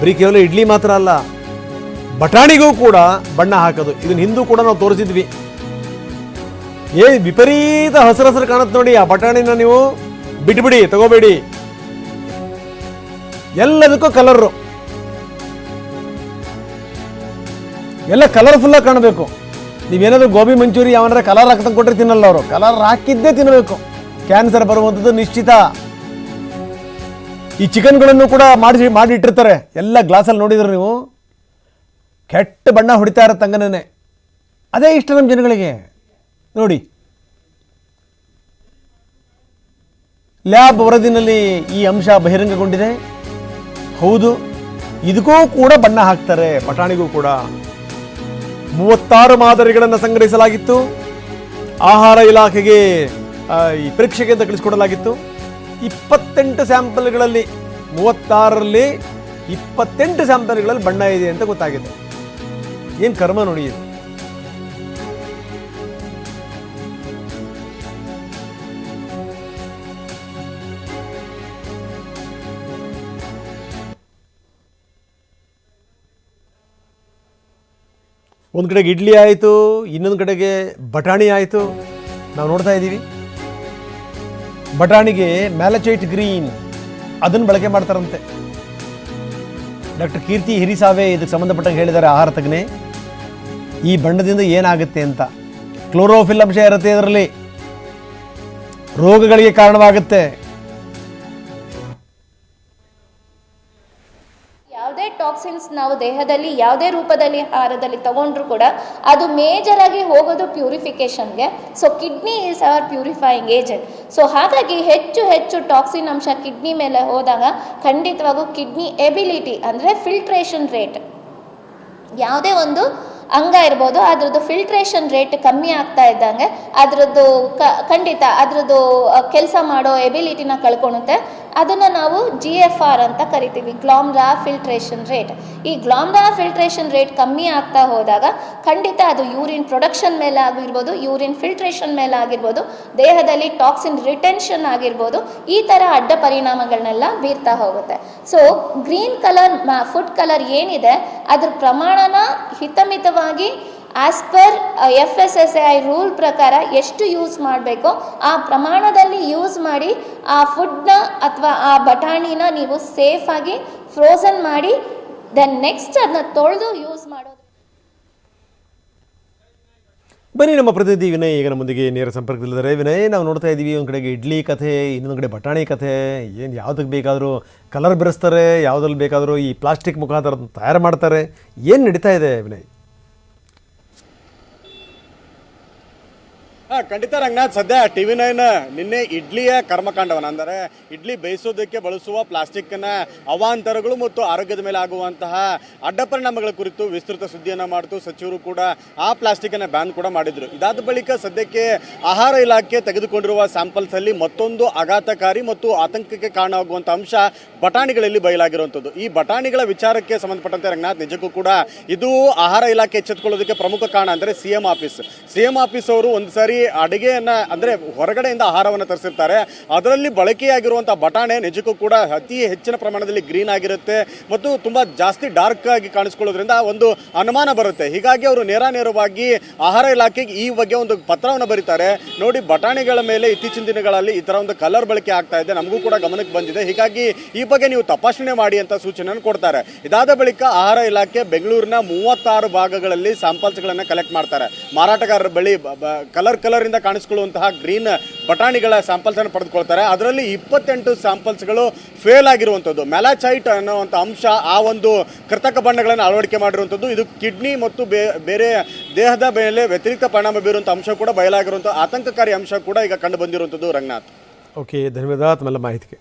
ಬರೀ ಕೇವಲ ಇಡ್ಲಿ ಮಾತ್ರ ಅಲ್ಲ, ಬಟಾಣಿಗೂ ಕೂಡ ಬಣ್ಣ ಹಾಕೋದು. ಇದನ್ನ ಹಿಂದೂ ಕೂಡ ನಾವು ತೋರಿಸಿದ್ವಿ. ಏ, ವಿಪರೀತ ಹಸಿರು ಹಸಿರು ಕಾಣುತ್ತೆ ನೋಡಿ, ಆ ಬಟಾಣಿನ ನೀವು ಬಿಟ್ಬಿಡಿ, ತಗೋಬೇಡಿ. ಎಲ್ಲದಕ್ಕೂ ಕಲರ್ ಎಲ್ಲ ಕಲರ್ಫುಲ್ ಆಗಿ ಕಾಣಬೇಕು. ನೀವೇನಾದ್ರೂ ಗೋಬಿ ಮಂಚೂರಿ ಯಾವನಾರ ಕಲರ್ ಹಾಕ್ತಾ ಕೊಟ್ಟರೆ ತಿನ್ನಲ್ಲ ಅವರು ಕಲರ್ ಹಾಕಿದ್ದೇ ತಿನ್ನಬೇಕು ಕ್ಯಾನ್ಸರ್ ಬರುವಂಥದ್ದು ನಿಶ್ಚಿತ. ಈ ಚಿಕನ್ಗಳನ್ನು ಕೂಡ ಮಾಡಿ ಮಾಡಿ ಇಟ್ಟಿರ್ತಾರೆ ಎಲ್ಲ ಗ್ಲಾಸಲ್ಲಿ ನೋಡಿದ್ರೆ ನೀವು? ಕೆಟ್ಟ ಬಣ್ಣ ಹೊಡಿತಾ ಇರೋ ತಂಗನೇ ಅದೇ ಇಷ್ಟ ನಮ್ಮ ಜನಗಳಿಗೆ. ನೋಡಿ. ಲ್ಯಾಬ್ ವರದಿನಲ್ಲಿ ಈ ಅಂಶ ಬಹಿರಂಗಗೊಂಡಿದೆ. ಹೌದು, ಇದಕ್ಕೂ ಕೂಡ ಬಣ್ಣ ಹಾಕ್ತಾರೆ. ಬಟಾಣಿಗೂ ಕೂಡ. ಮೂವತ್ತಾರು ಮಾದರಿಗಳನ್ನು ಸಂಗ್ರಹಿಸಲಾಗಿತ್ತು. ಆಹಾರ ಇಲಾಖೆಗೆ ಈ ಪರೀಕ್ಷೆಗೆ ಅಂತ ಕಳಿಸ್ಕೊಡಲಾಗಿತ್ತು. ಇಪ್ಪತ್ತೆಂಟು ಸ್ಯಾಂಪಲ್ಗಳಲ್ಲಿ, ಮೂವತ್ತಾರರಲ್ಲಿ ಇಪ್ಪತ್ತೆಂಟು ಸ್ಯಾಂಪಲ್ಗಳಲ್ಲಿ ಬಣ್ಣ ಇದೆ ಅಂತ ಗೊತ್ತಾಗಿದೆ. ಏನು ಕರ್ಮ ನೋಡಿ ಇದು? ಒಂದು ಕಡೆಗೆ ಇಡ್ಲಿ ಆಯಿತು, ಇನ್ನೊಂದು ಕಡೆಗೆ ಬಟಾಣಿ ಆಯಿತು. ನಾವು ನೋಡ್ತಾ ಇದ್ದೀವಿ. ಬಟಾಣಿಗೆ ಮ್ಯಾಲಚೈಟ್ ಗ್ರೀನ್. ಅದನ್ನು ಬಳಕೆ ಮಾಡ್ತಾರಂತೆ. ಡಾಕ್ಟರ್ ಕೀರ್ತಿ ಹಿರಿಸಾವೆ ಇದಕ್ಕೆ ಸಂಬಂಧಪಟ್ಟಂಗೆ ಹೇಳಿದ್ದಾರೆ ಆಹಾರ ತಜ್ಞೆ. ಈ ಬಣ್ಣದಿಂದ ಏನಾಗುತ್ತೆ ಅಂತ. ಕ್ಲೋರೋಫಿಲ್ ಅಂಶ ಇರುತ್ತೆ ಇದರಲ್ಲಿ ರೋಗಗಳಿಗೆ ಕಾರಣವಾಗುತ್ತೆ. ಟಾಕ್ಸಿನ್ಸ್ ನಾವು ದೇಹದಲ್ಲಿ ಯಾವುದೇ ರೂಪದಲ್ಲಿ, ಆಹಾರದಲ್ಲಿ ತಗೊಂಡ್ರು ಕೂಡ ಅದು ಮೇಜರ್ ಆಗಿ ಹೋಗೋದು ಪ್ಯೂರಿಫಿಕೇಶನ್ಗೆ so kidney is our purifying agent so ಹಾಗಾಗಿ ಹೆಚ್ಚು ಹೆಚ್ಚು ಟಾಕ್ಸಿನ್ ಅಂಶ ಕಿಡ್ನಿ ಮೇಲೆ ಹೋದಾಗ ಖಂಡಿತವಾಗೂ ಕಿಡ್ನಿ ಎಬಿಲಿಟಿ ಅಂದರೆ ಫಿಲ್ಟ್ರೇಷನ್ ರೇಟ್ ಯಾವುದೇ ಒಂದು ಅಂಗ ಇರ್ಬೋದು, ಅದ್ರದ್ದು ಫಿಲ್ಟ್ರೇಷನ್ ರೇಟ್ ಕಮ್ಮಿ ಆಗ್ತಾ ಇದ್ದಂಗೆ, ಅದರದ್ದು ಖಂಡಿತ ಅದರದ್ದು ಕೆಲಸ ಮಾಡೋ ಎಬಿಲಿಟಿನ ಕಳ್ಕೊಳುತ್ತೆ ಅದನ್ನು ನಾವು ಜಿ ಎಫ್ ಆರ್ ಅಂತ ಕರಿತೀವಿ, ಗ್ಲಾಮ್ರಾ ಫಿಲ್ಟ್ರೇಷನ್ ರೇಟ್ ಈ ಗ್ಲಾಮ್ರಾ ಫಿಲ್ಟ್ರೇಷನ್ ರೇಟ್ ಕಮ್ಮಿ ಆಗ್ತಾ ಹೋದಾಗ, ಖಂಡಿತ ಅದು ಯೂರಿನ್ ಪ್ರೊಡಕ್ಷನ್ ಮೇಲೆ ಆಗಿರ್ಬೋದು ಯೂರಿನ್ ಫಿಲ್ಟ್ರೇಷನ್ ಮೇಲೆ ಆಗಿರ್ಬೋದು, ದೇಹದಲ್ಲಿ ಟಾಕ್ಸಿನ್ ರಿಟೆನ್ಷನ್ ಆಗಿರ್ಬೋದು, ಈ ಥರ ಅಡ್ಡ ಪರಿಣಾಮಗಳನ್ನೆಲ್ಲ ಬೀರ್ತಾ ಹೋಗುತ್ತೆ. So green colour food colour ಏನಿದೆ, ಅದ್ರ ಪ್ರಮಾಣನ ಹಿತಮಿತವಾಗಿ as per F S S I rule ಪ್ರಕಾರ ಎಷ್ಟು ಯೂಸ್ ಮಾಡಬೇಕೋ ಆ ಪ್ರಮಾಣದಲ್ಲಿ ಯೂಸ್ ಮಾಡಿ, ಆ ಫುಡ್ನ ಅಥವಾ ಆ ಬಟಾಣಿನ ನೀವು ಸೇಫಾಗಿ ಫ್ರೋಸನ್ ಮಾಡಿ ದೆನ್ ನೆಕ್ಸ್ಟ್ ಅದನ್ನ ತೊಳೆದು ಯೂಸ್ ಮಾಡೋದು. ಬನ್ನಿ ನಮ್ಮ ಪ್ರತಿನಿಧಿ ವಿನಯ್, ಈಗ ನಮ್ಮೊಂದಿಗೆ ನೇರ ಸಂಪರ್ಕದಲ್ಲಿದ್ದಾರೆ. ವಿನಯ್, ನಾವು ನೋಡ್ತಾ ಇದ್ದೀವಿ ಒಂದು ಕಡೆಗೆ ಇಡ್ಲಿ ಕಥೆ, ಇನ್ನೊಂದು ಕಡೆ ಬಟಾಣಿ ಕಥೆ. ಏನು ಯಾವುದಕ್ಕೆ ಬೇಕಾದರೂ ಕಲರ್ ಬೆರೆಸ್ತಾರೆ, ಯಾವುದ್ರಲ್ಲಿ ಬೇಕಾದರೂ ಈ ಪ್ಲಾಸ್ಟಿಕ್ ಮುಖಾಂತರ ತಯಾರು ಮಾಡ್ತಾರೆ. ಏನು ನಡೀತಾ ಇದೆ ವಿನಯ್? ಹಾ, ಖಂಡಿತ ರಂಗನಾಥ್, ಸದ್ಯ ಟಿ ವಿ ನೈನ್ ನಿನ್ನೆ ಇಡ್ಲಿಯ ಕರ್ಮಕಾಂಡವನ್ನ, ಅಂದರೆ ಇಡ್ಲಿ ಬೇಯಿಸೋದಕ್ಕೆ ಬಳಸುವ ಪ್ಲಾಸ್ಟಿಕ್ನ ಅವಾಂತರಗಳು ಮತ್ತು ಆರೋಗ್ಯದ ಮೇಲೆ ಆಗುವಂತಹ ಅಡ್ಡ ಪರಿಣಾಮಗಳ ಕುರಿತು ವಿಸ್ತೃತ ಸುದ್ದಿಯನ್ನ ಮಾಡಿತು. ಸಚಿವರು ಕೂಡ ಆ ಪ್ಲಾಸ್ಟಿಕ್ ಅನ್ನ ಬ್ಯಾನ್ ಕೂಡ ಮಾಡಿದ್ರು. ಇದಾದ ಬಳಿಕ ಸದ್ಯಕ್ಕೆ ಆಹಾರ ಇಲಾಖೆ ತೆಗೆದುಕೊಂಡಿರುವ ಸ್ಯಾಂಪಲ್ಸಲ್ಲಿ ಮತ್ತೊಂದು ಆಘಾತಕಾರಿ ಮತ್ತು ಆತಂಕಕ್ಕೆ ಕಾರಣವಾಗುವಂಥ ಅಂಶ ಬಟಾಣಿಗಳಲ್ಲಿ ಬಯಲಾಗಿರುವಂಥದ್ದು. ಈ ಬಟಾಣಿಗಳ ವಿಚಾರಕ್ಕೆ ಸಂಬಂಧಪಟ್ಟಂತೆ ರಂಗನಾಥ್ ನಿಜಕ್ಕೂ ಕೂಡ ಇದು ಆಹಾರ ಇಲಾಖೆ ಎಚ್ಚೆತ್ತುಕೊಳ್ಳೋದಕ್ಕೆ ಪ್ರಮುಖ ಕಾರಣ, ಅಂದ್ರೆ C M office. C M office ಅವರು ಒಂದು ಸಾರಿ ಅಡುಗೆಯನ್ನ ಅಂದ್ರೆ ಹೊರಗಡೆಯಿಂದ ಆಹಾರವನ್ನು ತರಿಸಿರ್ತಾರೆ. ಅದರಲ್ಲಿ ಬಳಕೆಯಾಗಿರುವಂತಹ ಬಟಾಣೆ ನಿಜಕ್ಕೂ ಕೂಡ ಅತಿ ಹೆಚ್ಚಿನ ಪ್ರಮಾಣದಲ್ಲಿ ಗ್ರೀನ್ ಆಗಿರುತ್ತೆ ಮತ್ತು ತುಂಬಾ ಜಾಸ್ತಿ ಡಾರ್ಕ್ ಆಗಿ ಕಾಣಿಸ್ಕೊಳ್ಳೋದ್ರಿಂದ ಒಂದು ಅನುಮಾನ ಬರುತ್ತೆ. ಹೀಗಾಗಿ ಅವರು ನೇರ ನೇರವಾಗಿ ಆಹಾರ ಇಲಾಖೆಗೆ ಈ ಬಗ್ಗೆ ಒಂದು ಪತ್ರವನ್ನು ಬರೀತಾರೆ. ನೋಡಿ, ಬಟಾಣಿಗಳ ಮೇಲೆ ಇತ್ತೀಚಿನ ದಿನಗಳಲ್ಲಿ ಈ ತರ ಒಂದು ಕಲರ್ ಬಳಕೆ ಆಗ್ತಾ ಇದೆ. ನಮಗೂ ಕೂಡ ಗಮನಕ್ಕೆ ಬಂದಿದೆ. ಹೀಗಾಗಿ ಈ ಬಗ್ಗೆ ನೀವು ತಪಾಸಣೆ ಮಾಡಿ ಅಂತ ಸೂಚನೆಯನ್ನು ಕೊಡ್ತಾರೆ. ಇದಾದ ಬಳಿಕ ಆಹಾರ ಇಲಾಖೆ ಬೆಂಗಳೂರಿನ ಮೂವತ್ತಾರು ಭಾಗಗಳಲ್ಲಿ ಸ್ಯಾಂಪಲ್ಸ್ಗಳನ್ನು ಕಲೆಕ್ಟ್ ಮಾಡ್ತಾರೆ. ಮಾರಾಟಗಾರರ ಬಳಿ ಕಲರ್ ಇಂದ ಕಾಣಿಸ್ಕೊಳ್ಳುವಂತಹ ಗ್ರೀನ್ ಬಟಾಣಿಗಳ ಸ್ಯಾಂಪಲ್ಸ್ ಅನ್ನು ಪಡೆದುಕೊಳ್ತಾರೆ. ಅದರಲ್ಲಿ ಇಪ್ಪತ್ತೆಂಟು ಸ್ಯಾಂಪಲ್ಸ್ಗಳು ಫೇಲ್ ಆಗಿರುವಂಥದ್ದು. ಮೆಲಾಚೈಟ್ ಅನ್ನುವಂಥ ಅಂಶ ಆ ಒಂದು ಕೃತಕ ಬಣ್ಣಗಳನ್ನು ಅಳವಡಿಕೆ ಮಾಡಿರುವಂಥದ್ದು. ಇದು ಕಿಡ್ನಿ ಮತ್ತು ಬೇರೆ ದೇಹದ ಮೇಲೆ ವ್ಯತಿರಿಕ್ತ ಪರಿಣಾಮ ಬೀರುವಂಥ ಅಂಶ ಕೂಡ ಬಯಲಾಗಿರುವಂಥ ಆತಂಕಕಾರಿ ಅಂಶ ಕೂಡ ಈಗ ಕಂಡು ಬಂದಿರುವಂಥದ್ದು ರಂಗನಾಥ್. ಓಕೆ ಧನ್ಯವಾದ ಮಾಹಿತಿಗೆ.